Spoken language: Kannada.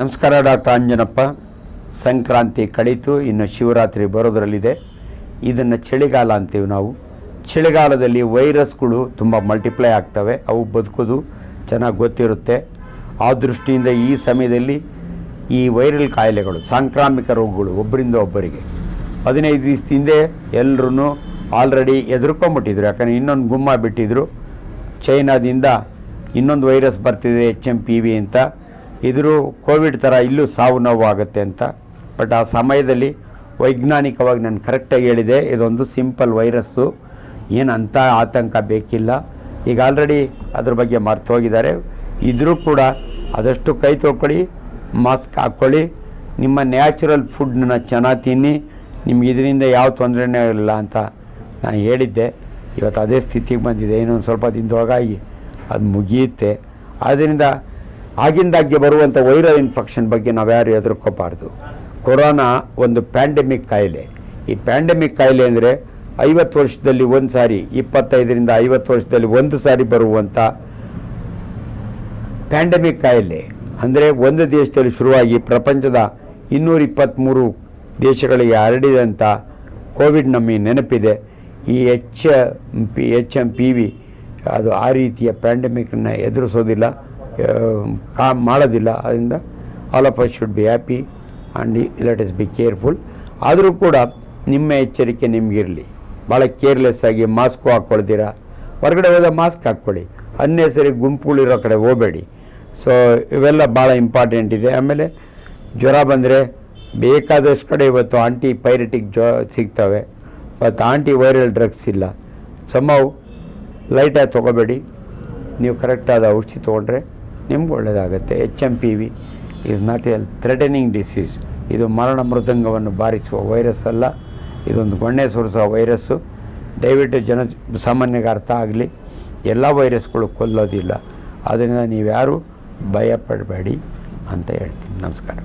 ನಮಸ್ಕಾರ, ಡಾಕ್ಟರ್ ಅಂಜನಪ್ಪ ಸಂಕ್ರಾಂತಿ ಕಳೀತು, ಇನ್ನು ಶಿವರಾತ್ರಿ ಬರೋದರಲ್ಲಿದೆ. ಇದನ್ನು ಚಳಿಗಾಲ ಅಂತೀವಿ ನಾವು. ಚಳಿಗಾಲದಲ್ಲಿ ವೈರಸ್ಗಳು ತುಂಬ ಮಲ್ಟಿಪ್ಲೈ ಆಗ್ತವೆ, ಅವು ಬದುಕೋದು ಚೆನ್ನಾಗಿ ಗೊತ್ತಿರುತ್ತೆ. ಆ ದೃಷ್ಟಿಯಿಂದ ಈ ಸಮಯದಲ್ಲಿ ಈ ವೈರಲ್ ಕಾಯಿಲೆಗಳು, ಸಾಂಕ್ರಾಮಿಕ ರೋಗಗಳು ಒಬ್ಬರಿಂದ ಒಬ್ಬರಿಗೆ. ಹದಿನೈದು ದಿವಸ ಹಿಂದೆ ಎಲ್ಲರೂ ಆಲ್ರೆಡಿ ಎದುರ್ಕೊಂಬಿಟ್ಟಿದ್ರು ಯಾಕಂದರೆ ಇನ್ನೊಂದು ಗುಮ್ಮ ಬಿಟ್ಟಿದ್ರು. ಚೈನಾದಿಂದ ಇನ್ನೊಂದು ವೈರಸ್ ಬರ್ತಿದೆ ಎಚ್ ಎಂ ಪಿ ವಿ ಅಂತ. ಇದ್ರ ಕೋವಿಡ್ ಥರ ಇಲ್ಲೂ ಸಾವು ನೋವು ಆಗುತ್ತೆ ಅಂತ. ಬಟ್ ಆ ಸಮಯದಲ್ಲಿ ವೈಜ್ಞಾನಿಕವಾಗಿ ನಾನು ಕರೆಕ್ಟಾಗಿ ಹೇಳಿದೆ, ಇದೊಂದು ಸಿಂಪಲ್ ವೈರಸ್ಸು ಏನು ಅಂಥ ಆತಂಕ ಬೇಕಿಲ್ಲ. ಈಗ ಆಲ್ರೆಡಿ ಅದ್ರ ಬಗ್ಗೆ ಮರ್ತು ಹೋಗಿದ್ದಾರೆ. ಇದ್ರೂ ಕೂಡ ಆದಷ್ಟು ಕೈ ತೊಳ್ಕೊಳ್ಳಿ ಮಾಸ್ಕ್ ಹಾಕ್ಕೊಳ್ಳಿ ನಿಮ್ಮ ನ್ಯಾಚುರಲ್ ಫುಡ್ನ ಚೆನ್ನಾಗಿ ತಿನ್ನಿ. ನಿಮ್ಗೆ ಇದರಿಂದ ಯಾವ ತೊಂದರೆನೇ ಇಲ್ಲ ಅಂತ ನಾನು ಹೇಳಿದ್ದೆ. ಇವತ್ತು ಅದೇ ಸ್ಥಿತಿಗೆ ಬಂದಿದೆ. ಇನ್ನೊಂದು ಸ್ವಲ್ಪ ದಿನದೊಳಗಾಗಿ ಅದು ಮುಗಿಯುತ್ತೆ. ಆದ್ದರಿಂದ ಆಗಿಂದಾಗ್ಗೆ ಬರುವಂಥ ವೈರಲ್ ಇನ್ಫೆಕ್ಷನ್ ಬಗ್ಗೆ ನಾವು ಯಾರು ಹೆದರ್ಕೋಬಾರ್ದು. ಕೊರೋನಾ ಒಂದು ಪ್ಯಾಂಡಮಿಕ್ ಕಾಯಿಲೆ. ಈ ಪ್ಯಾಂಡಮಿಕ್ ಕಾಯಿಲೆ ಅಂದರೆ ಐವತ್ತು ವರ್ಷದಲ್ಲಿ ಒಂದು ಸಾರಿ, ಇಪ್ಪತ್ತೈದರಿಂದ ಐವತ್ತು ವರ್ಷದಲ್ಲಿ ಒಂದು ಸಾರಿ ಬರುವಂಥ ಪ್ಯಾಂಡಮಿಕ್ ಕಾಯಿಲೆ. ಅಂದರೆ ಒಂದು ದೇಶದಲ್ಲಿ ಶುರುವಾಗಿ ಪ್ರಪಂಚದ ಇನ್ನೂರ ಇಪ್ಪತ್ತ್ಮೂರು ದೇಶಗಳಿಗೆ ಹರಡಿದಂಥ ಕೋವಿಡ್ ನಮಗೆ ನೆನಪಿದೆ. ಈ H P H M P V ಅದು ಆ ರೀತಿಯ ಪ್ಯಾಂಡಮಿಕನ್ನು ಎದುರಿಸೋದಿಲ್ಲ. ಮಾಡೋದಿಲ್ಲ. ಅದರಿಂದ all of us should be happy and let is be careful ಆದರೂ ಕೂಡ ನಿಮ್ಮ ಎಚ್ಚರಿಕೆ ನಿಮಗಿರಲಿ. ಭಾಳ ಕೇರ್ಲೆಸ್ ಆಗಿ ಮಾಸ್ಕು ಹಾಕ್ಕೊಳ್ತೀರ ಹೊರಗಡೆ ಹೋದ ಮಾಸ್ಕ್ ಹಾಕ್ಕೊಳ್ಳಿ. ಅನ್ನೆಸರಿ ಗುಂಪುಗಳಿರೋ ಕಡೆ ಹೋಗಬೇಡಿ. ಸೊ ಇವೆಲ್ಲ ಭಾಳ ಇಂಪಾರ್ಟೆಂಟ್ ಇದೆ. ಆಮೇಲೆ ಜ್ವರ ಬಂದರೆ ಬೇಕಾದಷ್ಟು ಕಡೆ ಇವತ್ತು ಆಂಟಿ ಪೈರೆಟಿಕ್ ಜ್ವ, ಸಿಗ್ತವೆ. ಮತ್ತು ಆಂಟಿ ವೈರಲ್ ಡ್ರಗ್ಸ್ ಇಲ್ಲ ಸಮ್ಮವು ಲೈಟಾಗಿ ತೊಗೋಬೇಡಿ. ನೀವು ಕರೆಕ್ಟಾದ ಔಷಧಿ ತೊಗೊಂಡ್ರೆ ನಿಮ್ಗೆ ಒಳ್ಳೆಯದಾಗುತ್ತೆ H M P V is not L threatening disease ಇದು ಮರಣ ಮೃದಂಗವನ್ನು ಬಾರಿಸುವ ವೈರಸ್ ಅಲ್ಲ. ಇದೊಂದು ಗೊಣ್ಣೆ ಸುರಿಸುವ ವೈರಸ್ಸು ದಯವಿಟ್ಟು ಜನ ಸಾಮಾನ್ಯಗೆ ಅರ್ಥ ಆಗಲಿ. ಎಲ್ಲ ವೈರಸ್ಗಳು ಕೊಲ್ಲೋದಿಲ್ಲ. ಅದರಿಂದ ನೀವ್ಯಾರೂ ಭಯ ಪಡಬೇಡಿ ಅಂತ ಹೇಳ್ತೀನಿ. ನಮಸ್ಕಾರ.